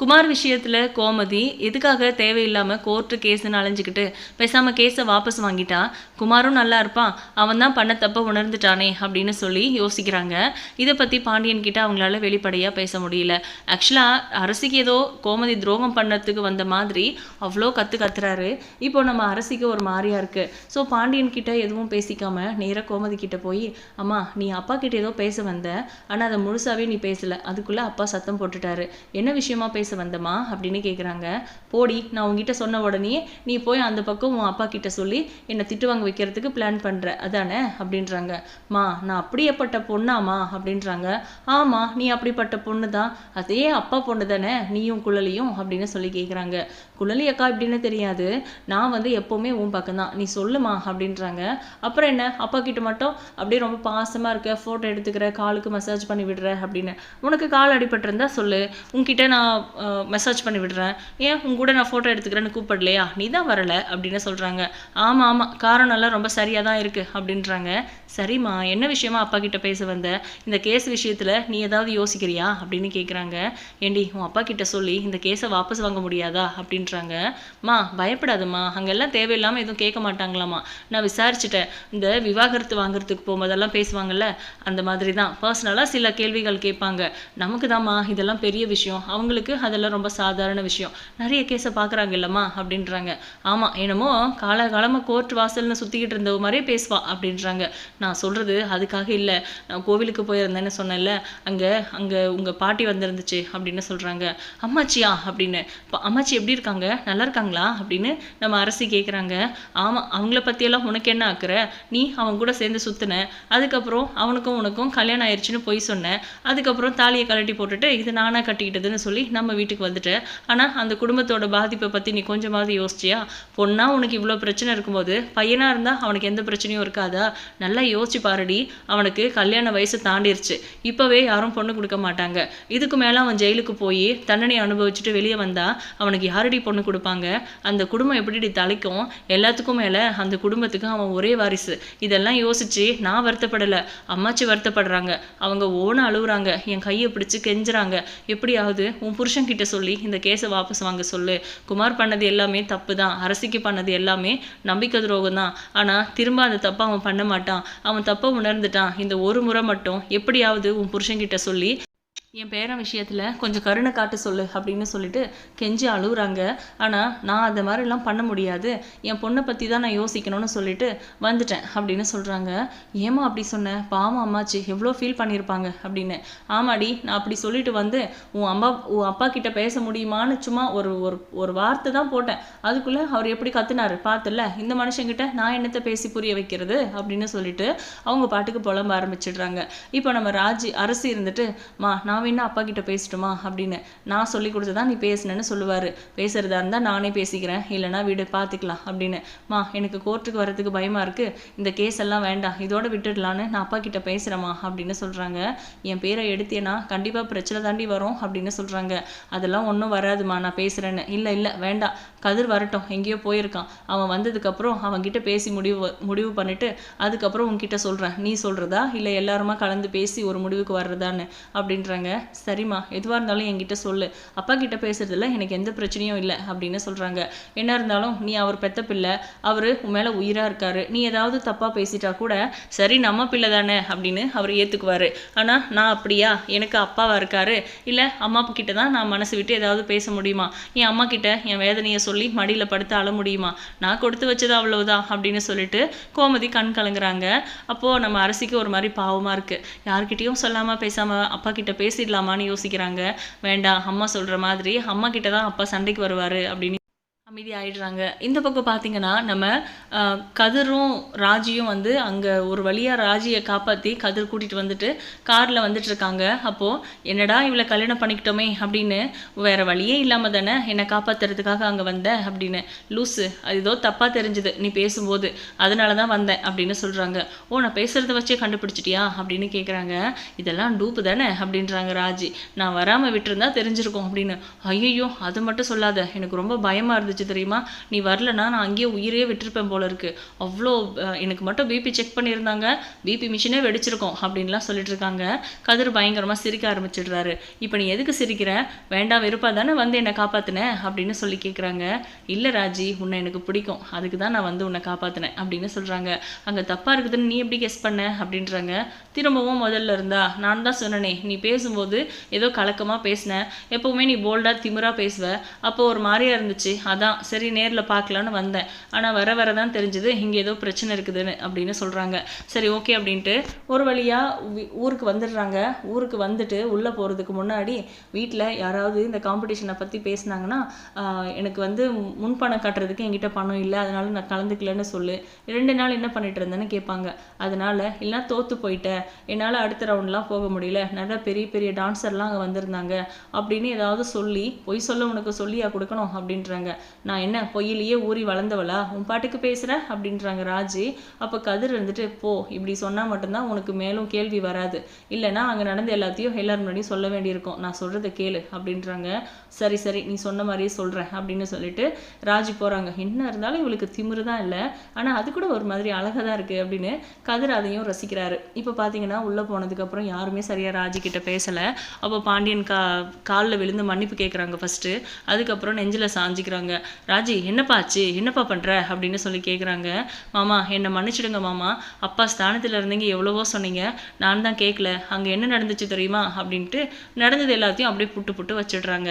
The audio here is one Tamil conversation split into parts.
குமார் விஷயத்தில் கோமதி எதுக்காக தேவையில்லாமல் கோர்ட்டு கேஸுன்னு அலைஞ்சிக்கிட்டு பேசாமல் கேஸை வாபஸ் வாங்கிட்டா? குமாரும் நல்லா இருப்பான். அவன் தான் பண்ண தப்ப உணர்ந்துட்டானே அப்படின்னு சொல்லி யோசிக்கிறாங்க. இதை பற்றி பாண்டியன் கிட்ட அவங்களால வெளிப்படையாக பேச முடியல. ஆக்சுவலாக அரசிக்கு ஏதோ கோமதி துரோகம் பண்ணத்துக்கு வந்த மாதிரி அவ்வளோ கற்று கத்துறாரு. இப்போ நம்ம அரசிக்கு ஒரு மாதிரியா இருக்குது ஸோ பாண்டியன் கிட்ட எதுவும் பேசிக்காம நேராக கோமதி கிட்ட போய் அம்மா நீ அப்பா கிட்ட ஏதோ பேச வந்த. ஆனால் அதை முழுசாவே நீ பேசலை. அதுக்குள்ளே அப்பா சத்தம் போட்டுட்டாரு. என்ன விஷயமா பேச வந்தமா அப்படின்னு கேட்குறாங்க போடி நான் உங்ககிட்ட சொன்ன உடனே நீ போய் அந்த பக்கம் உன் அப்பா கிட்ட சொல்லி என்னை திட்டு வாங்க வைக்கிறதுக்கு பிளான் பண்ற. அதானே? அப்படின்றாங்க. மா நான் அப்படியேப்பட்ட பொண்ணாமா அப்படின்றாங்க. ஆமா நீ அப்படிப்பட்ட பொண்ணு தான் அதே அப்பா பொண்ணு தானே நீயும் குழலியும் அப்படின்னு சொல்லி கேட்குறாங்க குழலி அக்கா இப்படின்னு தெரியாது. நான் வந்து எப்போவுமே உன் பக்கம் தான் நீ சொல்லுமா அப்படின்றாங்க. அப்புறம் என்ன? அப்பா கிட்ட மட்டும் அப்படியே ரொம்ப பாசமா இருக்க. ஃபோட்டோ எடுத்துக்கிற காலுக்கு மசாஜ் பண்ணி விடுற அப்படின்னு. உனக்கு கால் அடிபட்டிருந்தா சொல்லு. உன்கிட்ட நான் மெசேஜ் பண்ணி விடுறேன். ஏன்? உன் கூட நான் ஃபோட்டோ எடுத்துக்கிறேன்னு கூப்பிடலையா? நீ தான் வரல அப்படின்னு சொல்கிறாங்க ஆமாம் ஆமாம் காரணம் எல்லாம் ரொம்ப சரியாக தான் இருக்குது அப்படின்றாங்க. சரிம்மா என்ன விஷயமா அப்பா கிட்ட பேச வந்த? இந்த கேஸ் விஷயத்தில் நீ ஏதாவது யோசிக்கிறியா? அப்படின்னு கேட்குறாங்க ஏண்டி உன் அப்பா கிட்ட சொல்லி இந்த கேஸை வாபஸ் வாங்க முடியாதா? அப்படின்றாங்க. மா பயப்படாதம்மா. அங்கெல்லாம் தேவையில்லாமல் எதுவும் கேட்க மாட்டாங்களாம்மா நான் விசாரிச்சுட்டேன். இந்த விவாகரத்து வாங்குறதுக்கு போகும்போதெல்லாம் பேசுவாங்கல்ல? அந்த மாதிரி தான் பர்சனலாக சில கேள்விகள் கேட்பாங்க. நமக்கு தாம்மா இதெல்லாம் பெரிய விஷயம். அவங்களுக்கு அதெல்லாம் ரொம்ப சாதாரண விஷயம். நிறைய கேஸை பார்க்குறாங்க இல்லம்மா? அப்படின்றாங்க. ஆமாம் என்னமோ காலகாலமாக கோர்ட் வாசல்னு சுற்றிக்கிட்டு இருந்த மாதிரியே பேசுவா அப்படின்றாங்க. நான் சொல்கிறது அதுக்காக இல்லை. நான் கோவிலுக்கு போயிருந்தேன்னு சொன்னேன்ல அங்கே அங்கே உங்கள் பாட்டி வந்திருந்துச்சு அப்படின்னு சொல்கிறாங்க அம்மாச்சியா? அப்படின்னு. இப்போ அம்மாச்சி எப்படி இருக்காங்க? நல்லா இருக்காங்களா? அப்படின்னு நம்ம அரசி கேட்குறாங்க ஆமாம் அவங்கள பற்றியெல்லாம் உனக்கு என்ன ஆக்குற? நீ அவன் கூட சேர்ந்து சுற்றின அதுக்கப்புறம் அவனுக்கும் உனக்கும் கல்யாணம் ஆயிடுச்சுன்னு போய் சொன்னேன் அதுக்கப்புறம் தாலியை கழட்டி போட்டுட்டு இது நானாக கட்டிக்கிட்டதுன்னு சொல்லி நம்ம வீட்டுக்கு வந்துட்டேன் ஆனால் அந்த குடும்பத்தோட பாதிப்பை பற்றி நீ கொஞ்சமாவது யோசிச்சியா? பொண்ணா உனக்கு இவ்வளோ பிரச்சனை இருக்கும்போது பையனாக இருந்தால் அவனுக்கு எந்த பிரச்சனையும் இருக்காதா? நல்லா யோசிச்சு பாருடி. அவனுக்கு கல்யாண வயசு தாண்டிருச்சு. இப்போவே யாரும் பொண்ணு கொடுக்க மாட்டாங்க. இதுக்கு மேலே அவன் ஜெயிலுக்கு போய் தண்டனை அனுபவிச்சுட்டு வெளியே வந்தால் அவனுக்கு யாரடி பொண்ணு கொடுப்பாங்க? அந்த குடும்பம் எப்படி தலைக்கும் எல்லாத்துக்கும் மேலே அந்த குடும்பத்துக்கு அவன் ஒரே வாரிசு. இதெல்லாம் யோசிச்சு நான் வருத்தப்படலை. அம்மாச்சி வருத்தப்படுறாங்க. அவங்க ஓன அழுகுறாங்க என் கையை பிடிச்சி கெஞ்சுறாங்க. எப்படியாவது உன் புருஷன் கிட்ட சொல்லி இந்த கேஸை வாபஸ் வாங்க சொல்லு. குமார் பண்ணது எல்லாமே தப்பு தான் அரசிக்கு பண்ணது எல்லாமே நம்பிக்கை துரோகம் தான் ஆனால் திரும்ப அந்த தப்பை அவன் பண்ண மாட்டான். அவன் தப்பை உணர்ந்துட்டான். இந்த ஒரு முறை மட்டும் எப்படியாவது உன் புருஷன்கிட்ட சொல்லி என் பேரன் விஷயத்தில் கொஞ்சம் கருணை காட்டு சொல்லு அப்படின்னு சொல்லிட்டு கெஞ்சி அழுகுறாங்க ஆனால் நான் அந்த மாதிரிலாம் பண்ண முடியாது. என் பொண்ணை பற்றி தான் நான் யோசிக்கணும்னு சொல்லிட்டு வந்துட்டேன் அப்படின்னு சொல்கிறாங்க ஏமா அப்படி சொன்னேன் பாவம் அம்மாச்சி எவ்வளோ ஃபீல் பண்ணியிருப்பாங்க அப்படின்னு. ஆமாடி நான் அப்படி சொல்லிட்டு வந்து உன் அம்மா உன் அப்பா கிட்ட பேச முடியுமான்னு சும்மா ஒரு ஒரு ஒரு வார்த்தை தான் போட்டேன். அதுக்குள்ளே அவர் எப்படி கத்துனாரு? பார்த்துல இந்த மனுஷங்கிட்ட நான் என்னத்தை பேசி புரிய வைக்கிறது? அப்படின்னு சொல்லிட்டு அவங்க பாட்டுக்கு புலம்ப ஆரம்பிச்சிடுறாங்க. இப்போ நம்ம ராஜி அரசு இருந்துட்டு மா நான் வேணா அப்பா கிட்ட பேசட்டுமா அப்படின்னு நான் சொல்லி தான் நீ பேசுனேன்னு சொல்லுவாரு. பேசுறதா இருந்தா நானே பேசிக்கிறேன். இல்லைனா வீடு பார்த்துக்கலாம் அப்படின்னு. மா எனக்கு கோர்ட்டுக்கு வரதுக்கு பயமா இருக்கு. இந்த கேஸ் எல்லாம் வேண்டாம். இதோட விட்டுடலான்னு நான் அப்பா கிட்ட பேசுறேம்மா அப்படின்னு சொல்றாங்க. என் பேரை எடுத்தேன்னா கண்டிப்பா பிரச்சனை தாண்டி வரும் அப்படின்னு சொல்றாங்க. அதெல்லாம் ஒன்றும் வராதுமா நான் பேசுறேன்னு. இல்லை இல்லை வேண்டாம். கதிர் வரட்டும். எங்கேயோ போயிருக்கான். அவன் வந்ததுக்கப்புறம் அவன்கிட்ட பேசி முடிவு முடிவு பண்ணிட்டு அதுக்கப்புறம் உன்கிட்ட சொல்றேன். நீ சொல்றதா? இல்லை எல்லாருமா கலந்து பேசி ஒரு முடிவுக்கு வர்றதான்னு அப்படின்றாங்க. சரிம்மா எதுவாக இருந்தாலும் என்கிட்ட சொல்லு. அப்பா கிட்ட பேசுறதுல எனக்கு எந்த பிரச்சனையும் இல்லை அப்படின்னு சொல்றாங்க. என்ன இருந்தாலும் நீ அவர் பெத்த பிள்ளை அவர் உன் மேலே உயிராக இருக்காரு. நீ ஏதாவது தப்பாக பேசிட்டா கூட சரி நம்ம பிள்ளை தானே அப்படின்னு அவர் ஏற்றுக்குவார் ஆனால் நான் அப்படியா? எனக்கு அப்பாவாக இருக்காரு? இல்லை அம்மா கிட்ட தான் நான் மனசு விட்டு ஏதாவது பேச முடியுமா? என் அம்மா கிட்ட என் வேதனையை சொல்லி மடியில் படுத்து அழ முடியுமா? நான் கொடுத்து வச்சது அவ்வளவுதான் அப்படின்னு சொல்லிட்டு கோமதி கண் கலங்குறாங்க. அப்போது நம்ம அரசிக்கு ஒரு மாதிரி பாவமாக இருக்குது யார்கிட்டயும் சொல்லாமல் பேசாமல் அப்பா கிட்ட பேசிடலாமான்னு யோசிக்கிறாங்க. வேண்டாம் அம்மா சொல்கிற மாதிரி அம்மா கிட்ட தான் அப்பா சண்டைக்கு வருவார் அப்படின்னு அமைதி ஆயிடுறாங்க இந்த பக்கம் பார்த்தீங்கன்னா நம்ம கதிரும் ராஜியும் வந்து அங்கே ஒரு வழியாக ராஜியை காப்பாற்றி கதிர் கூட்டிகிட்டு வந்துட்டு காரில் வந்துட்டு இருக்காங்க அப்போது என்னடா இவளை கல்யாணம் பண்ணிக்கிட்டோமே அப்படின்னு வேறு வழியே இல்லாமல் தானே என்னை காப்பாத்துறதுக்காக அங்கே வந்த அப்படின்னு லூஸு அது ஏதோ தப்பாக தெரிஞ்சுது. நீ பேசும்போது அதனால தான் வந்தேன் அப்படின்னு சொல்கிறாங்க ஓ நான் பேசுகிறத வச்சே கண்டுபிடிச்சிட்டியா? அப்படின்னு கேட்குறாங்க இதெல்லாம் டூப்பு தானே அப்படின்றாங்க ராஜி. நான் வராமல் விட்டுருந்தா தெரிஞ்சிருக்கோம் அப்படின்னு. ஐயோ அது மட்டும் சொல்லாத. எனக்கு ரொம்ப பயமாக இருந்துச்சு. இருந்துச்சு தெரியுமா? நீ வரலனா நான் அங்கேயே உயிரே விட்டுருப்பேன் போல இருக்கு. அவ்வளோ எனக்கு மட்டும் பிபி செக் பண்ணியிருந்தாங்க. பிபி மிஷினே வெடிச்சிருக்கோம் அப்படின்லாம் சொல்லிட்டு இருக்காங்க. கதிர் பயங்கரமாக சிரிக்க ஆரம்பிச்சிடுறாரு. இப்போ நீ எதுக்கு சிரிக்கிற? வேண்டாம் வெறுப்பா தானே வந்து என்னை காப்பாத்தின? அப்படின்னு சொல்லி கேட்குறாங்க இல்லை ராஜி உன்னை எனக்கு பிடிக்கும். அதுக்கு தான் நான் வந்து உன்னை காப்பாத்தினேன் அப்படின்னு சொல்கிறாங்க அங்கே தப்பாக இருக்குதுன்னு நீ எப்படி கெஸ் பண்ண? அப்படின்றாங்க. திரும்பவும் முதல்ல இருந்தா? நான் தான் சொன்னனே நீ பேசும்போது ஏதோ கலக்கமாக பேசினேன் எப்போவுமே நீ போல்டாக திமிராக பேசுவ. அப்போ ஒரு மாதிரியா இருந்துச்சு. அதான் சரி நேரில் பார்க்கலான்னு வந்தேன். ஆனால் வர வர தான் தெரிஞ்சுது இங்கே ஏதோ பிரச்சனை இருக்குதுன்னு அப்படின்னு சொல்கிறாங்க சரி ஓகே அப்படின்ட்டு ஒரு வழியாக ஊருக்கு வந்துடுறாங்க. ஊருக்கு வந்துட்டு உள்ளே போகிறதுக்கு முன்னாடி வீட்டில் யாராவது இந்த காம்படிஷனை பற்றி பேசுனாங்கன்னா எனக்கு வந்து முன்பணம் கட்டுறதுக்கு என்கிட்ட பணம் இல்லை அதனால நான் கலந்துக்கலன்னு சொல்லு. ரெண்டு நாள் என்ன பண்ணிட்டு இருந்தேன்னு கேட்பாங்க. அதனால இல்லைனா தோற்று போயிட்டேன். என்னால் அடுத்த ரவுண்ட்லாம் போக முடியல. நிறைய பெரிய பெரிய டான்ஸர்லாம் அங்கே வந்திருந்தாங்க. அப்படின்னு ஏதாவது சொல்லி பொய் சொல்ல உனக்கு சொல்லியா கொடுக்கணும் அப்படின்றாங்க. நான் என்ன பொய்யிலேயே ஊறி வளர்ந்தவளா? உன் பாட்டுக்கு பேசுகிற அப்படின்றாங்க ராஜி. அப்போ கதிர் இருந்துட்டு போ இப்படி சொன்னால் மட்டும்தான் உனக்கு மேலும் கேள்வி வராது. இல்லைன்னா அங்கே நடந்த எல்லாத்தையும் எல்லார் முன்னாடியும் சொல்ல வேண்டியிருக்கும். நான் சொல்கிறத கேளு அப்படின்றாங்க. சரி சரி நீ சொன்ன மாதிரியே சொல்கிறேன் அப்படின்னு சொல்லிட்டு ராஜி போகிறாங்க என்ன இருந்தாலும் இவளுக்கு திமிரு தான் இல்லை. ஆனால் அது கூட ஒரு மாதிரி அழகாக தான் இருக்குது அப்படின்னு கதிர் அதையும் ரசிக்கிறாரு. இப்போ பார்த்தீங்கன்னா உள்ளே போனதுக்கப்புறம் யாருமே சரியாக ராஜி கிட்ட பேசலை. அப்போ பாண்டியன் கா காலில் விழுந்து மன்னிப்பு கேட்குறாங்க ஃபஸ்ட்டு அதுக்கப்புறம் நெஞ்சில் சாஞ்சிக்கிறாங்க. ராஜி என்னப்பா ஆச்சு? என்னப்பா பண்ணுற அப்படின்னு சொல்லி கேட்குறாங்க மாமா என்னை மன்னிச்சிடுங்க மாமா. அப்பா ஸ்தானத்தில் இருந்தீங்க எவ்வளவோ சொன்னீங்க. நான் தான் கேட்கல அங்கே என்ன நடந்துச்சு தெரியுமா? அப்படின்ட்டு நடந்தது எல்லாத்தையும் அப்படியே புட்டு புட்டு வச்சிடுறாங்க.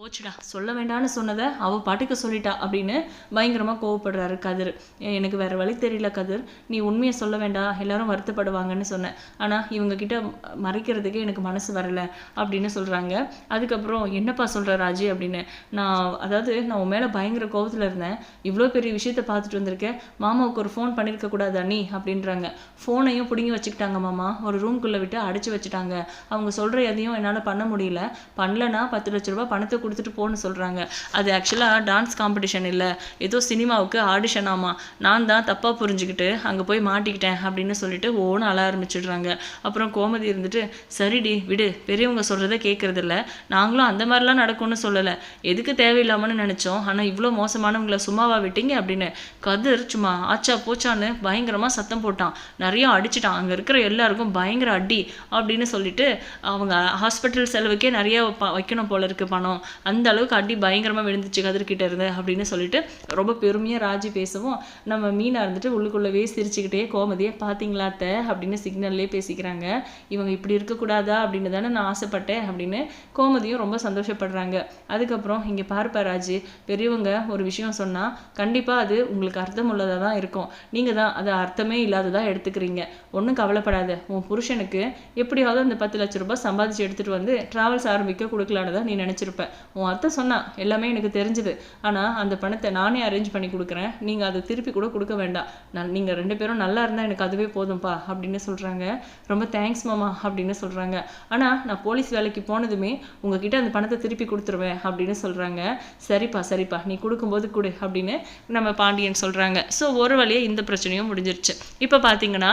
போச்சுடா சொல்ல வேண்டாம்னு சொன்னதை அவள் பாட்டுக்கு சொல்லிட்டா அப்படின்னு பயங்கரமாக கோவப்படுறாரு கதிர். எனக்கு வேறு வழி தெரியல கதிர். நீ உண்மையை சொல்ல வேண்டாம். எல்லாரும் வருத்தப்படுவாங்கன்னு சொன்னேன். ஆனால் இவங்க கிட்ட மறைக்கிறதுக்கு எனக்கு மனசு வரலை அப்படின்னு சொல்கிறாங்க அதுக்கப்புறம் என்னப்பா சொல்கிற ராஜி? அப்படின்னு. நான் அதாவது நான் உன் மேலே பயங்கர கோபத்தில் இருந்தேன். இவ்வளோ பெரிய விஷயத்தை பார்த்துட்டு வந்திருக்கேன் மாமாவுக்கு ஒரு ஃபோன் பண்ணியிருக்க கூடாதா நீ அப்படின்றாங்க. ஃபோனையும் பிடுங்கி வச்சுக்கிட்டாங்க மாமா. ஒரு ரூம்குள்ளே விட்டு அடைச்சி வச்சுட்டாங்க. அவங்க சொல்கிற எதையும் என்னால் பண்ண முடியல. பண்ணலன்னா பத்து லட்ச ரூபா பணத்தை கொடுத்துட்டு போன்னு சொல்கிறாங்க அது ஆக்சுவலாக டான்ஸ் காம்படிஷன் இல்லை. ஏதோ சினிமாவுக்கு ஆடிஷன் ஆமாம் நான் தான் தப்பாக புரிஞ்சுக்கிட்டு அங்கே போய் மாட்டிக்கிட்டேன் அப்படின்னு சொல்லிட்டு ஓன்னு அழ ஆரம்பிச்சிடுறாங்க. அப்புறம் கோமதி இருந்துட்டு சரிடி விடு. பெரியவங்க சொல்கிறத கேட்குறதில்ல நாங்களும் அந்த மாதிரிலாம் நடக்கும்னு சொல்லலை. எதுக்கு தேவையில்லாமன்னு நினச்சோம். ஆனால் இவ்வளோ மோசமானவங்களை சும்மாவா விட்டீங்க அப்படின்னு. கதிர் சும்மா ஆச்சா போச்சான்னு பயங்கரமாக சத்தம் போட்டான். நிறைய அடிச்சிட்டான். அங்கே இருக்கிற எல்லாருக்கும் பயங்கர அடி அப்படின்னு சொல்லிட்டு அவங்க ஹாஸ்பிட்டல் செலவுக்கே நிறைய வைக்கணும் போல இருக்கு பணம். அந்த அளவுக்கு அடி பயங்கரமாக விழுந்துச்சு கதிர்கிட்ட இருந்து அப்படின்னு சொல்லிட்டு ரொம்ப பெருமையாக ராஜி பேசவும் நம்ம மீனாக இருந்துட்டு உள்ளுக்குள்ளவே சிரிச்சுக்கிட்டே கோமதியை பார்த்தீங்களாத்த அப்படின்னு சிக்னல்லே பேசிக்கிறாங்க. இவங்க இப்படி இருக்கக்கூடாதா? அப்படின்னு தானே நான் ஆசைப்பட்டேன் அப்படின்னு கோமதியும் ரொம்ப சந்தோஷப்படுறாங்க. அதுக்கப்புறம் இங்கே பார்ப்பா ராஜு பெரியவங்க ஒரு விஷயம் சொன்னால் கண்டிப்பாக அது உங்களுக்கு அர்த்தம் உள்ளதாக தான் இருக்கும். நீங்கள் தான் அது அர்த்தமே இல்லாததாக எடுத்துக்கிறீங்க. ஒன்றும் கவலைப்படாத. உன் புருஷனுக்கு எப்படியாவது அந்த பத்து லட்ச ரூபாய் சம்பாதிச்சு எடுத்துகிட்டு வந்து ட்ராவல்ஸ் ஆரம்பிக்க கொடுக்கலான்னு தான் நீ நினச்சிருப்ப. உன் அர்த்தம் சொன்னான் எல்லாமே எனக்கு தெரிஞ்சுது. ஆனால் அந்த பணத்தை நானே அரேஞ்ச் பண்ணி கொடுக்குறேன். நீங்கள் அதை திருப்பி கூட கொடுக்க வேண்டாம். நான் நீங்கள் ரெண்டு பேரும் நல்லா இருந்தால் எனக்கு அதுவே போதும்ப்பா அப்படின்னு சொல்கிறாங்க ரொம்ப தேங்க்ஸ் மாமா அப்படின்னு சொல்கிறாங்க ஆனால் நான் போலீஸ் வேலைக்கு போனதுமே உங்ககிட்ட அந்த பணத்தை திருப்பி கொடுத்துருவேன் அப்படின்னு சொல்கிறாங்க சரிப்பா சரிப்பா நீ கொடுக்கும்போது கொடு அப்படின்னு நம்ம பாண்டியன் சொல்கிறாங்க ஸோ ஒரு வழியாக இந்த பிரச்சனையும் முடிஞ்சிருச்சு. இப்போ பார்த்தீங்கன்னா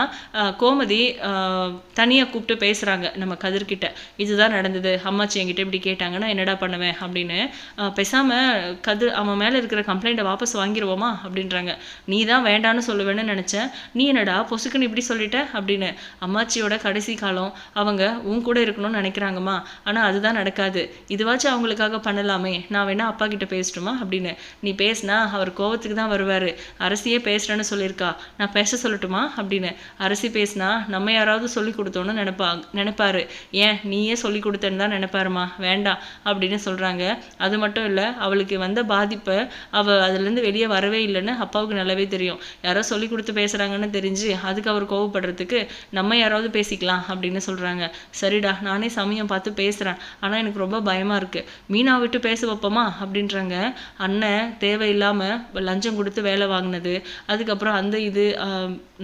கோமதி தனியாக கூப்பிட்டு பேசுகிறாங்க நம்ம கதிர்கிட்ட. இதுதான் நடந்தது. அம்மாச்சி என்கிட்ட இப்படி கேட்டாங்கன்னா என்னடா பண்ணுவேன்? அப்படின்னு ஆஹ், பேசாம கதிர் அவன் மேலே இருக்கிற கம்ப்ளைண்ட்டை வாபஸ் வாங்கிடுவோமா அப்படின்றாங்க. நீ தான் வேண்டான்னு சொல்லுவேன்னு நினச்சேன். நீ என்னடா பொசுக்குன்னு இப்படி சொல்லிட்ட? அப்படின்னு அம்மாச்சியோட கடைசி காலம் அவங்க உன் கூட இருக்கணும்னு நினைக்கிறாங்கம்மா. ஆனால் அதுதான் நடக்காது. இதுவாச்சும் அவங்களுக்காக பண்ணலாமே. நான் வேணா அப்பா கிட்ட பேசட்டுமா? அப்படின்னு நீ பேசினா அவர் கோவத்துக்கு தான் வருவார். அரசியே பேசுகிறேன்னு சொல்லியிருக்கா. நான் பேச சொல்லட்டுமா? அப்படின்னு அரசி பேசினா நம்ம யாராவது சொல்லி கொடுத்தோன்னு நினைப்பா நினைப்பாரு. ஏன்? நீயே சொல்லி கொடுத்தேன்னு தான் நினைப்பாருமா வேண்டாம். அப்படின்னு சொல்கிறாங்க அது மட்டும் இல்லை அவளுக்கு வந்த பாதிப்பை அவள் அதுலேருந்து வெளியே வரவே இல்லைன்னு அப்பாவுக்கு நல்லாவே தெரியும். யாரோ சொல்லி கொடுத்து பேசுகிறாங்கன்னு தெரிஞ்சு அதுக்கு அவர் கோவப்படுறதுக்கு நம்ம யாராவது பேசிக்கலாம் அப்படின்னு சொல்கிறாங்க சரிடா நானே சமயம் பார்த்து பேசுகிறேன் ஆனால் எனக்கு ரொம்ப பயமாக இருக்குது மீனா விட்டு பேச வைப்போமா? அப்படின்றாங்க. அண்ணன் தேவையில்லாமல் லஞ்சம் கொடுத்து வேலை வாங்கினது. அதுக்கப்புறம் அந்த இது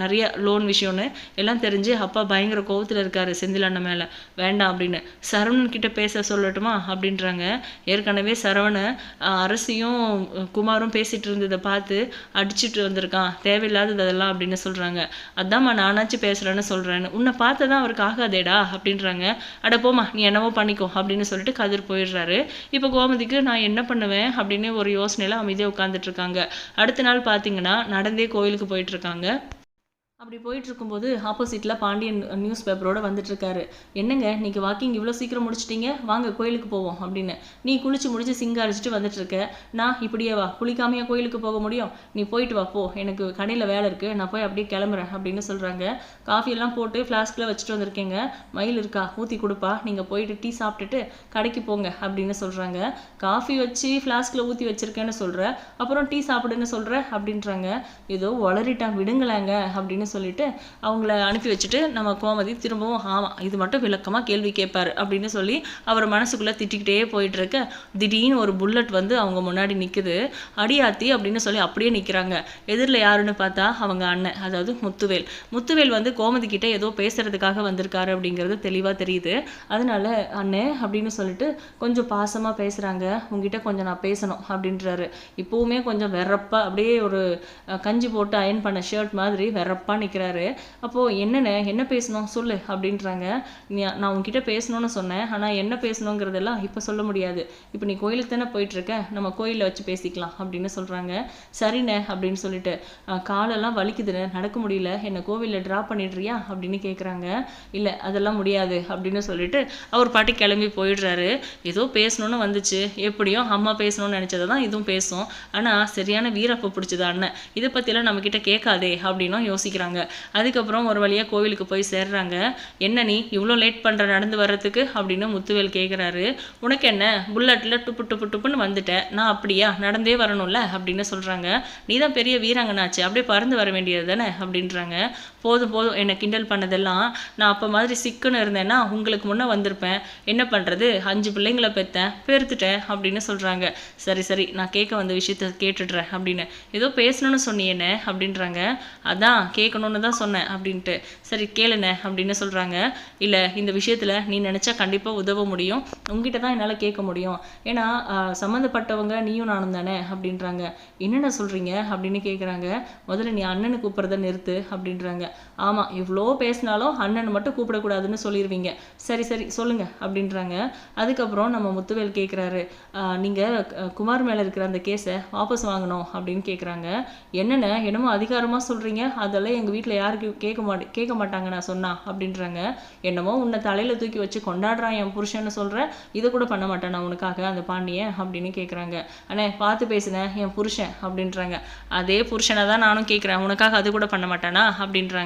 நிறைய லோன் விஷயம்னு எல்லாம் தெரிஞ்சு அப்பா பயங்கர கோவத்தில் இருக்காரு செந்தில் அண்ணன் மேலே. வேண்டாம் அப்படின்னு. சரவணன் கிட்ட பேச சொல்லட்டுமா? அப்படின்றாங்க. ஏற்கனவே சரவண அரசியும் குமாரும் பேசிட்டு இருந்ததை பார்த்து அடிச்சிட்டு வந்திருக்கான். தேவையில்லாதது அதெல்லாம் அப்படின்னு சொல்றாங்க. அதாம்மா நானாச்சும் பேசுறேன்னு சொல்கிறேன்னு உன்னை பார்த்ததான் அவருக்கு ஆகாதேடா அப்படின்றாங்க. அட போமா நீ என்னவோ பண்ணிக்கோ அப்படின்னு சொல்லிட்டு கதிர் போயிடுறாரு. இப்போ கோமதிக்கு நான் என்ன பண்ணுவேன்? அப்படின்னு ஒரு யோசனையில அமைதியாக உட்காந்துட்டு இருக்காங்க. அடுத்த நாள் பார்த்தீங்கன்னா நடந்தே கோயிலுக்கு போயிட்டு இருக்காங்க. அப்படி போயிட்டு இருக்கும்போது ஆப்போசிட்டில் பாண்டியன் நியூஸ் பேப்பரோட வந்துட்டுருக்காரு. என்னங்க இன்றைக்கி வாக்கிங் இவ்வளோ சீக்கிரம் முடிச்சிட்டீங்க? வாங்க கோயிலுக்கு போவோம் அப்படின்னு. நீ குளிச்சு முடிச்சு சிங்காரிச்சிட்டு வந்துட்டுருக்க. நான் இப்படியே வா குளிக்காமையா கோயிலுக்கு போக முடியும்? நீ போயிட்டு வா போ. எனக்கு கடையில் வேலை இருக்குது நான் போய் அப்படியே கிளம்புறேன் அப்படின்னு சொல்கிறாங்க காஃபி எல்லாம் போட்டு ஃப்ளாஸ்கில் வச்சுட்டு வந்திருக்கேங்க. மயில் இருக்கா? ஊற்றி கொடுப்பா. நீங்கள் போயிட்டு டீ சாப்பிட்டுட்டு கடைக்கு போங்க அப்படின்னு சொல்கிறாங்க காஃபி வச்சு ஃப்ளாஸ்கில் ஊற்றி வச்சிருக்கேன்னு சொல்கிற அப்புறம் டீ சாப்பிடுன்னு சொல்கிற அப்படின்றாங்க. ஏதோ வளரிட்டான் விடுங்களேங்க அப்படின்னு சொல்லிட்டு அவங்கள அனுப்பி வச்சுட்டு நம்ம கோமதி திரும்பவும் ஆமாம் இது மட்டும் விளக்கமாக கேள்வி கேட்பாரு அப்படின்னு சொல்லி அவர் மனசுக்குள்ளே திட்டிக்கிட்டே போயிட்டுருக்க. திடீர்னு ஒரு புல்லட் வந்து அவங்க முன்னாடி நிற்குது அடியாத்தி அப்படின்னு சொல்லி அப்படியே நிற்கிறாங்க எதிரில் யாருன்னு பார்த்தா அவங்க அண்ணன் அதாவது முத்துவேல். முத்துவேல் வந்து கோமதி கிட்ட ஏதோ பேசுறதுக்காக வந்திருக்காரு அப்படிங்கிறது தெளிவாக தெரியுது. அதனால அண்ணே அப்படின்னு சொல்லிட்டு கொஞ்சம் பாசமாக பேசுகிறாங்க உங்ககிட்ட கொஞ்சம் நான் பேசணும் அப்படின்றாரு. இப்போவுமே கொஞ்சம் வெறப்பா அப்படியே ஒரு கஞ்சி போட்டு அயன் பண்ண ஷர்ட் மாதிரி வெறப்பா நிற்கிறாரு. அப்போது என்னண்ணே என்ன பேசணும்? சொல்லு அப்படின்றாங்க. நான் உங்ககிட்ட பேசணும்னு சொன்னேன். ஆனால் என்ன பேசணுங்கிறதெல்லாம் இப்போ சொல்ல முடியாது. இப்போ நீ கோயிலுக்கு தானே போயிட்டுருக்க? நம்ம கோயிலில் வச்சு பேசிக்கலாம் அப்படின்னு சொல்கிறாங்க சரிண்ணே அப்படின்னு சொல்லிட்டு. காலெல்லாம் வலிக்குதுண்ணே. நடக்க முடியல. என்னை கோவிலில் ட்ராப் பண்ணிடுறியா? அப்படின்னு கேட்குறாங்க இல்லை அதெல்லாம் முடியாது அப்படின்னு சொல்லிட்டு அவர் பாட்டி கிளம்பி போயிடுறாரு. ஏதோ பேசணும்னு வந்துச்சு. எப்படியும் அம்மா பேசணும்னு நினச்சதை தான் இதுவும் பேசும். ஆனால் சரியான வீரப்ப பிடிச்சது அண்ணன். இதை பற்றிலாம் நம்மக்கிட்ட கேட்காதே அப்படின்னும் யோசிக்கிறாங்க. அதுக்கப்புறம் ஒரு வழியாக கோவிலுக்கு போய் சேர்றாங்க. என்ன நீ இவ்வளோ லேட் பண்ணுற நடந்து வர்றதுக்கு? அப்படின்னு முத்துவேல் கேட்குறாரு உனக்கு என்ன? புல்லட்டில் டுப்பு டுப்பு டுப்புன்னு வந்துட்டேன் நான் அப்படியா? நடந்தே வரணும்ல? அப்படின்னு சொல்கிறாங்க நீ தான் பெரிய வீராங்கனாச்சு. அப்படியே பறந்து வர வேண்டியது தானே? அப்படின்றாங்க. போதும் போதும் என்னை கிண்டல் பண்ணதெல்லாம் நான் அப்போ மாதிரி சிக்குன்னு இருந்தேன்னா உங்களுக்கு முன்னே வந்திருப்பேன். என்ன பண்ணுறது அஞ்சு பிள்ளைங்கள பெற்றேன் பெருத்துட்டேன் அப்படின்னு சொல்கிறாங்க சரி சரி நான் கேட்க வந்த விஷயத்த கேட்டுடுறேன் அப்படின்னு. ஏதோ பேசணும்னு சொன்னியேனே அப்படின்றாங்க. அதான் கேட்கணும்னு தான் சொன்னேன் அப்படின்ட்டு. சரி கேளுண்ணே அப்படின்னு சொல்கிறாங்க இல்லை இந்த விஷயத்தில் நீ நினச்சா கண்டிப்பாக உதவ முடியும். உங்ககிட்ட தான் என்னால் கேட்க முடியும். ஏன்னா சம்மந்தப்பட்டவங்க நீயும் நானும் தானே அப்படின்றாங்க. என்னென்ன சொல்கிறீங்க அப்படின்னு கேட்குறாங்க முதல்ல நீ அண்ணனை கூப்பிட்றத நிறுத்து அப்படின்றாங்க. ஆமாம் இவ்வளோ பேசினாலும் அண்ணன் மட்டும் கூப்பிடக்கூடாதுன்னு சொல்லிடுவீங்க சரி சரி சொல்லுங்க அப்படின்றாங்க. அதுக்கப்புறம் நம்ம முத்துவேல் கேட்குறாரு நீங்கள் குமார் மேலே இருக்கிற அந்த கேஸை வாபஸ் வாங்கணும் அப்படின்னு கேட்குறாங்க என்னென்ன என்னமோ அதிகாரமாக சொல்கிறீங்க அதெல்லாம் எங்கள் வீட்டில் யாருக்கு கேட்க மாட்டே கேட்க மாட்டாங்க நான் சொன்னா அப்படின்றாங்க. என்னமோ உன்னை தலையில் தூக்கி வச்சு கொண்டாடுறான் என் புருஷன்னு சொல்கிறேன் இதை கூட பண்ண மாட்டேன் நான் உனக்காக அந்த பாண்டியன் அப்படின்னு கேட்குறாங்க அண்ணே பார்த்து பேசுனேன் என் புருஷன் அப்படின்றாங்க. அதே புருஷனை தான் நானும் கேட்குறேன் உனக்காக அது கூட பண்ண மாட்டேனா? அப்படின்றாங்க.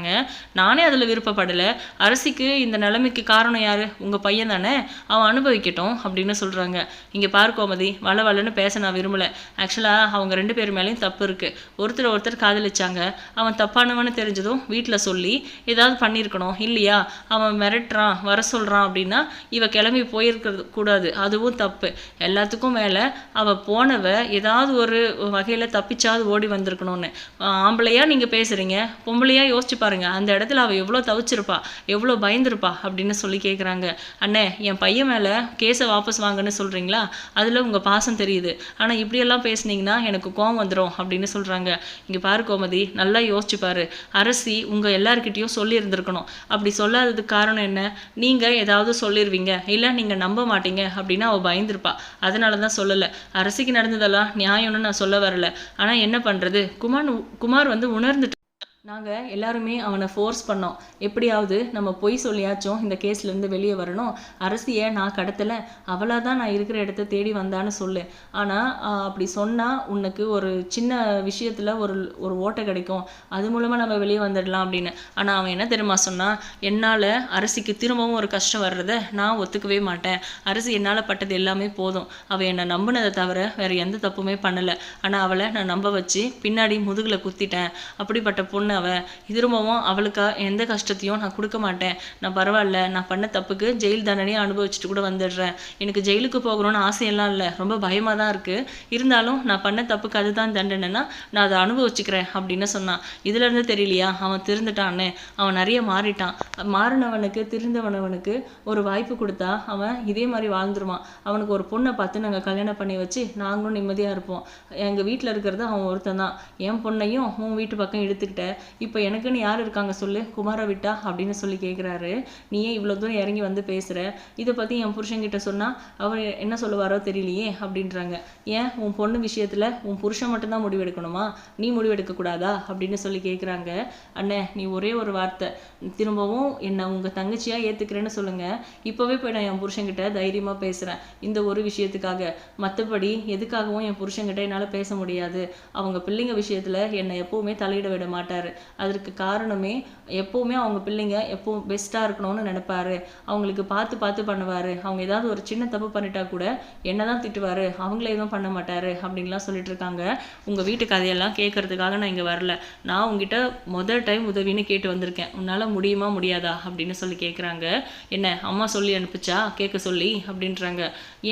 நானே அதில் விருப்பப்படலை. அரசிக்கு இந்த நிலைமைக்கு காரணம் யாரு? உங்கள் பையன் தானே? அவன் அனுபவிக்கட்டும் அப்படின்னு சொல்கிறாங்க இங்கே பார் கோமதி வள வளன்னு பேச நான் விரும்பலை. ஆக்சுவலாக அவங்க ரெண்டு பேர் மேலேயும் தப்பு இருக்குது ஒருத்தர் ஒருத்தர் காதலிச்சாங்க. அவன் தப்பானவன்னு தெரிஞ்சதும் வீட்டில் சொல்லி ஏதாவது பண்ணியிருக்கணும். இல்லையா? அவன் மிரட்டுறான் வர சொல்கிறான் அப்படின்னா இவ கிளம்பி போயிருக்கிறது கூடாது. அதுவும் தப்பு. எல்லாத்துக்கும் மேலே அவள் போனவ ஏதாவது ஒரு வகையில் தப்பிச்சாவது ஓடி வந்திருக்கணும்னு. ஆம்பளையாக ஆம்பளையா நீங்கள் பேசுகிறீங்க பொம்பளையா யோசிச்சு பாருங்க அந்த இடத்துல அவள் எவ்வளோ தவிச்சிருப்பா எவ்வளோ பயந்துருப்பா அப்படின்னு சொல்லி கேட்குறாங்க அண்ணே என் பையன் மேலே கேஸை வாபஸ் வாங்கன்னு சொல்கிறீங்களா அதில் உங்கள் பாசம் தெரியுது. ஆனால் இப்படியெல்லாம் பேசுனீங்கன்னா எனக்கு கோவம் வந்துடும் அப்படின்னு சொல்கிறாங்க இங்கே பாரு கோமதி நல்லா யோசிச்சு பாரு. அரசி உங்கள் எல்லாருக்கிட்டேயும் சொல்லியிருந்திருக்கணும். அப்படி சொல்லாததுக்கு காரணம் என்ன? நீங்கள் ஏதாவது சொல்லிடுவீங்க இல்லை நீங்கள் நம்ப மாட்டீங்க அப்படின்னு அவள் பயந்துருப்பா. அதனால தான் சொல்லலை. அரசிக்கு நடந்ததெல்லாம் நியாயம்னு நான் சொல்ல வரல. ஆனால் என்ன பண்ணுறது குமார் குமார் வந்து உணர்ந்துட்டு நாங்கள் எல்லாருமே அவனை ஃபோர்ஸ் பண்ணோம். எப்படியாவது நம்ம பொய் சொல்லியாச்சும் இந்த கேஸ்லேருந்து வெளியே வரணும். அரசியை நான் கடத்தலை. அவளாக தான் நான் இருக்கிற இடத்த தேடி வந்தான்னு சொல்லு. ஆனால் அப்படி சொன்னால் உனக்கு ஒரு சின்ன விஷயத்தில் ஒரு ஒரு ஓட்டை கிடைக்கும். அது மூலமாக நம்ம வெளியே வந்துடலாம் அப்படின்னு. ஆனால் அவன் என்ன தெரியுமா சொன்னான் என்னால் அரசிக்கு திரும்பவும் ஒரு கஷ்டம் வர்றத நான் ஒத்துக்கவே மாட்டேன். அரசி என்னால் பட்டது எல்லாமே போதும். அவள் என்னை நம்பினதை தவிர வேறு எந்த தப்புமே பண்ணலை. ஆனால் அவளை நான் நம்ப வச்சு பின்னாடி முதுகில் குத்திட்டேன். அப்படிப்பட்ட பொண்ணு பொண்ணு அவ. திரும்பவும் அவளுக்கா? எந்த கஷ்டத்தையும் நான் கொடுக்க மாட்டேன். நான் பரவாயில்ல நான் பண்ண தப்புக்கு ஜெயில் தண்டனையை அனுபவிச்சுட்டு கூட வந்துடுறேன். எனக்கு ஜெயிலுக்கு போகணும்னு ஆசையெல்லாம் இல்லை. ரொம்ப பயமாக தான் இருக்குது இருந்தாலும் நான் பண்ண தப்புக்கு அதுதான் தண்டனைனா நான் அதை அனுபவிச்சுக்கிறேன் அப்படின்னு சொன்னான். இதுலேருந்து தெரியலையா? அவன் திருந்துட்டான்னு அவன் நிறைய மாறிட்டான். மாறினவனுக்கு திருந்தவனவனுக்கு ஒரு வாய்ப்பு கொடுத்தா அவன் இதே மாதிரி வாழ்ந்துருவான். அவனுக்கு ஒரு பொண்ணை பார்த்து நாங்கள் கல்யாணம் பண்ணி வச்சு நாங்களும் நிம்மதியாக இருப்போம். எங்கள் வீட்டில் இருக்கிறது அவன் ஒருத்தன் தான். என் பொண்ணையும் உன் வீட்டு பக்கம் எடுத்துக்கிட்ட இப்போ எனக்குன்னு யார் இருக்காங்க சொல்லு? குமார விட்டா? அப்படின்னு சொல்லி கேட்குறாரு நீ ஏன் இவ்வளோ தூரம் இறங்கி வந்து பேசுகிற இதை பற்றி என் புருஷன்கிட்ட சொன்னால் அவர் என்ன சொல்லுவாரோ தெரியலையே அப்படின்றாங்க. ஏன்? உன் பொண்ணு விஷயத்தில் உன் புருஷன் மட்டும்தான் முடிவெடுக்கணுமா? நீ முடிவெடுக்கக்கூடாதா அப்படின்னு சொல்லி கேட்குறாங்க அண்ணே நீ ஒரே ஒரு வார்த்தை. திரும்பவும் என்னை உங்கள் தங்கச்சியாக ஏற்றுக்கிறேன்னு சொல்லுங்கள் இப்போவே போய் நான் என் புருஷன்கிட்ட தைரியமாக பேசுகிறேன் இந்த ஒரு விஷயத்துக்காக. மற்றபடி எதுக்காகவும் என் புருஷன்கிட்ட என்னால் பேச முடியாது. அவங்க பிள்ளைங்க விஷயத்தில் என்னை எப்போவுமே தலையிட விட மாட்டார். அதற்கு காரணமே எப்போவுமே அவங்க பிள்ளைங்க எப்போ பெஸ்ட்டாக இருக்கணும்னு நினைப்பாரு. அவங்களுக்கு பார்த்து பார்த்து பண்ணுவார். அவங்க ஏதாவது ஒரு சின்ன தப்பு பண்ணிட்டா கூட என்ன தான் திட்டுவார்? அவங்கள எதுவும் பண்ண மாட்டார் அப்படின்லாம் சொல்லிட்டு இருக்காங்க. உங்கள் வீட்டு கதையெல்லாம் கேட்கறதுக்காக நான் இங்கே வரல. நான் உங்ககிட்ட முதல் டைம் உதவின்னு கேட்டு வந்திருக்கேன். உன்னால் முடியுமா முடியாதா? அப்படின்னு சொல்லி கேட்குறாங்க என்ன அம்மா சொல்லி அனுப்பிச்சா? கேட்க சொல்லி அப்படின்றாங்க.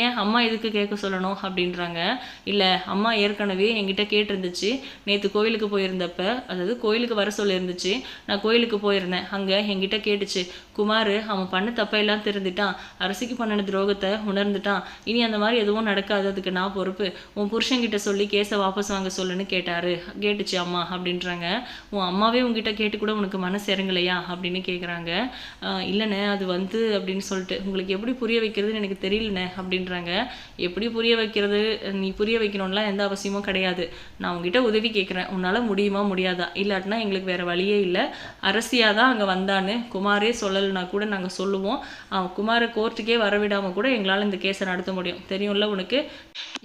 ஏன் அம்மா எதுக்கு கேட்க சொல்லணும் அப்படின்றாங்க. இல்லை அம்மா ஏற்கனவே என்கிட்ட கேட்டிருந்துச்சு. நேற்று கோயிலுக்கு போயிருந்தப்ப அதாவது கோயிலுக்கு வர சொல்லியிருந்துச்சு. நான் கோயிலுக்கு போயிருந்தேன். அங்கே என்கிட்ட கேட்டுச்சு. குமார் அவன் பண்ண தப்பையெல்லாம் திருந்திட்டான். அரசிக்கு பண்ணின துரோகத்தை உணர்ந்துட்டான். இனி அந்த மாதிரி எதுவும் நடக்காது. அதுக்கு நான் பொறுப்பு. உன் புருஷன்கிட்ட சொல்லி கேஸை வாபஸ் வாங்க சொல்லுன்னு கேட்டாரு. கேட்டுச்சு அம்மா அப்படின்றாங்க. உன் அம்மாவே உங்ககிட்ட கேட்டு கூட உனக்கு மனசு இறங்கலையா அப்படின்னு கேட்குறாங்க இல்லைண்ணே அது வந்து அப்படின்னு சொல்லிட்டு. உங்களுக்கு எப்படி புரிய வைக்கிறதுன்னு எனக்கு தெரியலண்ணே அப்படின்னு அப்படின்றாங்க. எப்படி புரிய வைக்கிறது? நீ புரிய வைக்கணும்லாம் எந்த அவசியமும் கிடையாது. நான் உங்ககிட்ட உதவி கேட்குறேன் உன்னால் முடியுமா? முடியாதா? இல்லாட்டினா எங்களுக்கு வேறு வழியே இல்லை. அரசியாக தான் அங்கே வந்தான்னு குமாரே சொல்லலைன்னா கூட நாங்கள் சொல்லுவோம். அவன் குமாரை கோர்ட்டுக்கே வரவிடாமல் கூட எங்களால் இந்த கேஸை நடத்த முடியும். தெரியும்ல உனக்கு?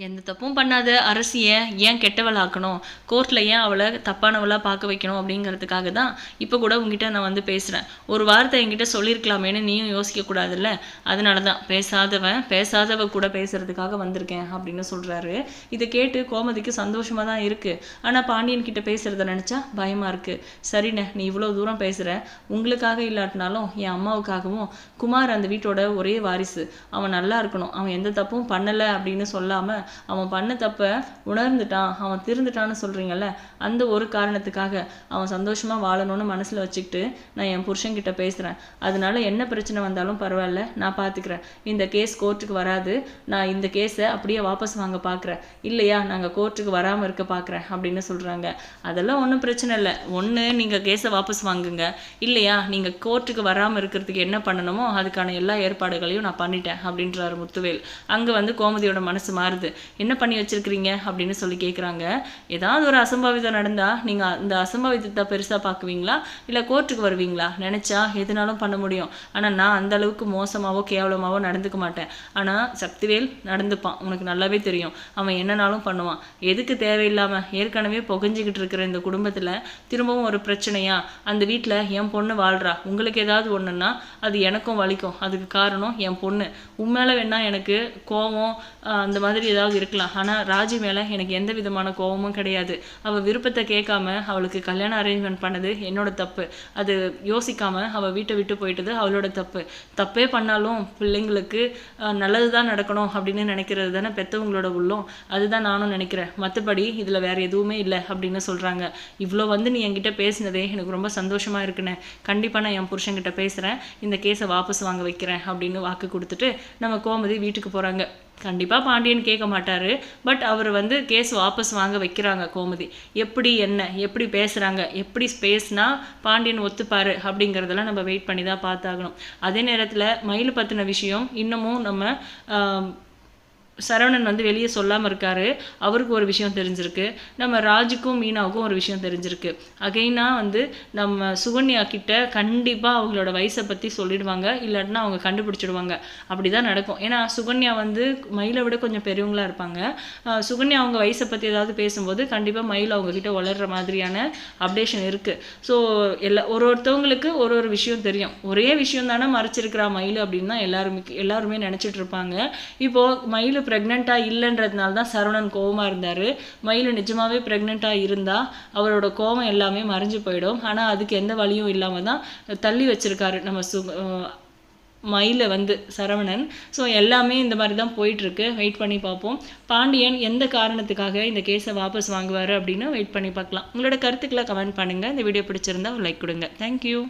எந்த தப்பும் பண்ணாத அரசியை ஏன் கெட்டவளாக்கணும் கோர்ட்டில் ஏன் அவளை தப்பானவளாக பார்க்க வைக்கணும் அப்படிங்கிறதுக்காக தான் இப்போ கூட உங்ககிட்ட நான் வந்து பேசுகிறேன் ஒரு வார்த்தை என்கிட்ட சொல்லியிருக்கலாமேன்னு நீயும் யோசிக்கக்கூடாதுல்ல அதனால தான் பேசாதவன் பேசாதவ கூட பேசுறதுக்காக வந்திருக்கேன் அப்படின்னு சொல்கிறாரு இதை கேட்டு கோமதிக்கு சந்தோஷமாக தான் இருக்குது ஆனால் பாண்டியன் கிட்ட பேசுகிறத நினச்சா பயமாக இருக்குது சரிண்ணே நீ இவ்வளோ தூரம் பேசுகிற உங்களுக்காக இல்லாட்டினாலும் என் அம்மாவுக்காகவும் குமார் அந்த வீட்டோட ஒரே வாரிசு. அவன் நல்லா இருக்கணும். அவன் எந்த தப்பும் பண்ணலை அப்படின்னு சொல்லாமல் அவன் பண்ண தப்பை உணர்ந்துட்டான். அவன் திருந்துட்டான்னு சொல்கிறீங்கல்ல அந்த ஒரு காரணத்துக்காக அவன் சந்தோஷமாக வாழணும்னு மனசில் வச்சுக்கிட்டு நான் என் புருஷன்கிட்ட பேசுகிறேன் அதனால என்ன பிரச்சனை வந்தாலும் பரவாயில்ல நான் பார்த்துக்கிறேன் இந்த கேஸ் கோர்ட்டுக்கு வராது. நான் இந்த கேஸை அப்படியே வாபஸ் வாங்க பார்க்குறேன் இல்லையா நாங்கள் கோர்ட்டுக்கு வராமல் இருக்க பார்க்குறேன் அப்படின்னு சொல்கிறாங்க அதெல்லாம் ஒன்றும் பிரச்சனை இல்லை. ஒன்று நீங்கள் கேஸை வாபஸ் வாங்குங்க. இல்லையா நீங்கள் கோர்ட்டுக்கு வராமல் இருக்கிறதுக்கு என்ன பண்ணணுமோ அதுக்கான எல்லா ஏற்பாடுகளையும் நான் பண்ணிட்டேன் அப்படின்றாரு முத்துவேல். அங்கே வந்து கோமதியோட மனசு மாறுது. என்ன பண்ணி வச்சிருக்கிறீங்க அப்படின்னு சொல்லி கேட்குறாங்க ஏதாவது ஒரு அசம்பாவிதம் நடந்தால் நீங்கள் அந்த அசம்பாவிதத்தை பெருசாக பார்க்குவீங்களா இல்லை கோர்ட்டுக்கு வருவீங்களா? நினச்சா எதுனாலும் பண்ண முடியும். ஆனால் நான் அந்த அளவுக்கு மோசமாகவோ கேவலமாவோ நடந்துக்க மாட்டேன். ஆனால் சக்திவேல் நடந்துப்பான். உனக்கு நல்லாவே தெரியும். அவன் என்னனாலும் பண்ணுவான். எதுக்கு தேவையில்லாமல் ஏற்கனவே புகஞ்சிக்கிட்டு இருக்கிற இந்த குடும்பத்தில் திரும்பவும் ஒரு பிரச்சனையா? அந்த வீட்டில் என் பொண்ணு வாழ்றா. உங்களுக்கு ஏதாவது ஒன்றுன்னா அது எனக்கும் வலிக்கும். அதுக்கு காரணம் என் பொண்ணு. உண்மையில வேணா எனக்கு கோவம் அந்த மாதிரி ஏதாவது இருக்கலாம். ஆனால் ராஜி மேலே எனக்கு எந்த விதமான கோவமும் கிடையாது. அவள் விருப்பத்தை கேட்காம அவளுக்கு கல்யாணம் அரேஞ்ச்மெண்ட் பண்ணது என்னோட தப்பு. அது யோசிக்காம அவள் வீட்டை விட்டு போயிட்டது அவளோட தப்பு. தப்பே பண்ணாலும் பிள்ளைங்களுக்கு நல்லது தான் நடக்கணும் அப்படின்னு நினைக்கிறது தானே பெற்றவங்களோட உள்ளம்? அதுதான் நானும் நினைக்கிறேன். மற்றபடி இதில் வேறு எதுவுமே இல்லை அப்படின்னு சொல்கிறாங்க இவ்வளோ வந்து நீ என்கிட்ட பேசினதே எனக்கு ரொம்ப சந்தோஷமாக இருக்குண்ணே கண்டிப்பாக நான் என் புருஷன்கிட்ட பேசுகிறேன் இந்த கேஸை வாபஸ் வாங்க வைக்கிறேன் அப்படின்னு வாக்கு கொடுத்துட்டு நம்ம கோமதி வீட்டுக்கு போகிறாங்க கண்டிப்பாக பாண்டியன் கேட்க மாட்டார். பட் அவர் வந்து கேஸ் வாபஸ் வாங்க வைக்கிறாங்க கோமதி. எப்படி என்ன எப்படி பேசுகிறாங்க எப்படி பேசுனால் பாண்டியன் ஒத்துப்பார் அப்படிங்கிறதெல்லாம் நம்ம வெயிட் பண்ணி தான் பார்த்தாகணும். அதே நேரத்தில் மயில் பற்றின விஷயம் இன்னமும் நம்ம சரவணன் வந்து வெளியே சொல்லாமல் இருக்காரு. அவருக்கு ஒரு விஷயம் தெரிஞ்சிருக்கு. நம்ம ராஜுக்கும் மீனாவுக்கும் ஒரு விஷயம் தெரிஞ்சிருக்கு. அகைனா வந்து நம்ம சுகன்யா கிட்ட கண்டிப்பாக அவங்களோட வயசை பற்றி சொல்லிடுவாங்க. இல்லாட்டினா அவங்க கண்டுபிடிச்சிடுவாங்க. அப்படி தான் நடக்கும். ஏன்னா சுகன்யா வந்து மயிலை விட கொஞ்சம் பெரியவங்களா இருப்பாங்க. சுகன்யா அவங்க வயசை பற்றி ஏதாவது பேசும்போது கண்டிப்பாக மயில் அவங்க வளர்கிற மாதிரியான அப்டேஷன் இருக்குது ஸோ எல்லா ஒரு ஒருத்தவங்களுக்கு ஒரு ஒரு விஷயம் தெரியும். ஒரே விஷயம் தானே மறைச்சிருக்கிறா மயில் அப்படின்னு தான் எல்லாருமே எல்லாருமே நினச்சிட்டு இருப்பாங்க. இப்போது மயில் ப்ரெக்னெண்ட்டாக இல்லைன்றதுனால தான் சரவணன் கோவமாக இருந்தார். மயில் நிஜமாவே ப்ரெக்னெண்ட்டாக இருந்தால் அவரோட கோவம் எல்லாமே மறைஞ்சு போயிடும். ஆனால் அதுக்கு எந்த வழியும் இல்லாமல் தான் தள்ளி வச்சுருக்காரு நம்ம சு மயில வந்து சரவணன். ஸோ எல்லாமே இந்த மாதிரி தான் போயிட்டுருக்கு. வெயிட் பண்ணி பார்ப்போம். பாண்டியன் எந்த காரணத்துக்காக இந்த கேஸை வாபஸ் வாங்குவார் அப்படின்னு வெயிட் பண்ணி பார்க்கலாம். உங்களோட கருத்துக்களை கமெண்ட் பண்ணுங்கள் இந்த வீடியோ பிடிச்சிருந்தா லைக் கொடுங்க. தேங்க்யூ